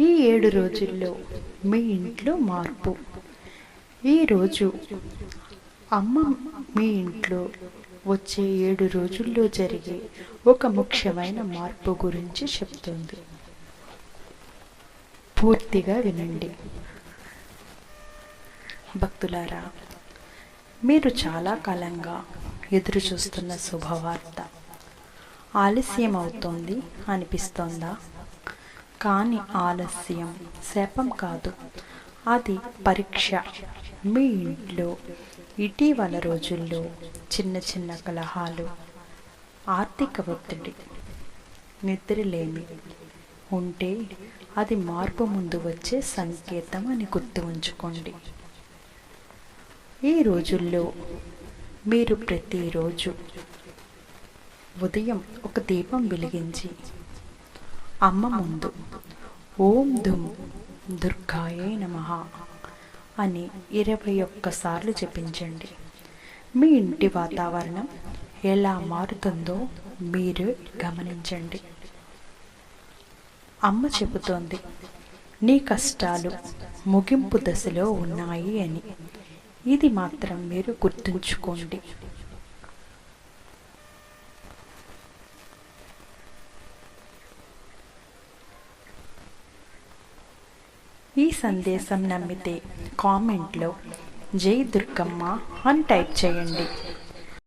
ఈ ఏడు రోజుల్లో మీ ఇంట్లో మార్పు. ఈరోజు అమ్మ మీ ఇంట్లో వచ్చే ఏడు రోజుల్లో జరిగే ఒక ముఖ్యమైన మార్పు గురించి చెప్తుంది. పూర్తిగా వినండి. భక్తులారా మీరు చాలా కాలంగా ఎదురు చూస్తున్న శుభవార్త. ఆలస్యం అవుతోంది అనిపిస్తోందా? కానీ ఆలస్యం. శాపం కాదు. అది పరీక్ష. మీ ఇంట్లో ఇటీవల రోజుల్లో చిన్న చిన్న కలహాలు. ఆర్థిక ఒత్తిడి. నిద్రలేమి. ఉంటే అది మార్పు ముందు వచ్చే సంకేతం అని గుర్తు ఉంచుకోండి. ఈ రోజుల్లో మీరు ప్రతిరోజు ఉదయం ఒక దీపం వెలిగించి అమ్మ ముందు. ఓం దుమ్ దుర్గాయే నమ అని ఇరవై ఒక్కసార్లు జపించండి. మీ ఇంటి వాతావరణం ఎలా మారుతుందో మీరు గమనించండి. అమ్మ చెబుతోంది నీ కష్టాలు ముగింపు దశలో ఉన్నాయి అని. ఇది మాత్రం మీరు గుర్తుంచుకోండి. ఈ సందేశం నమ్మితే కామెంట్లో జై దుర్గమ్మ అని టైప్ చేయండి.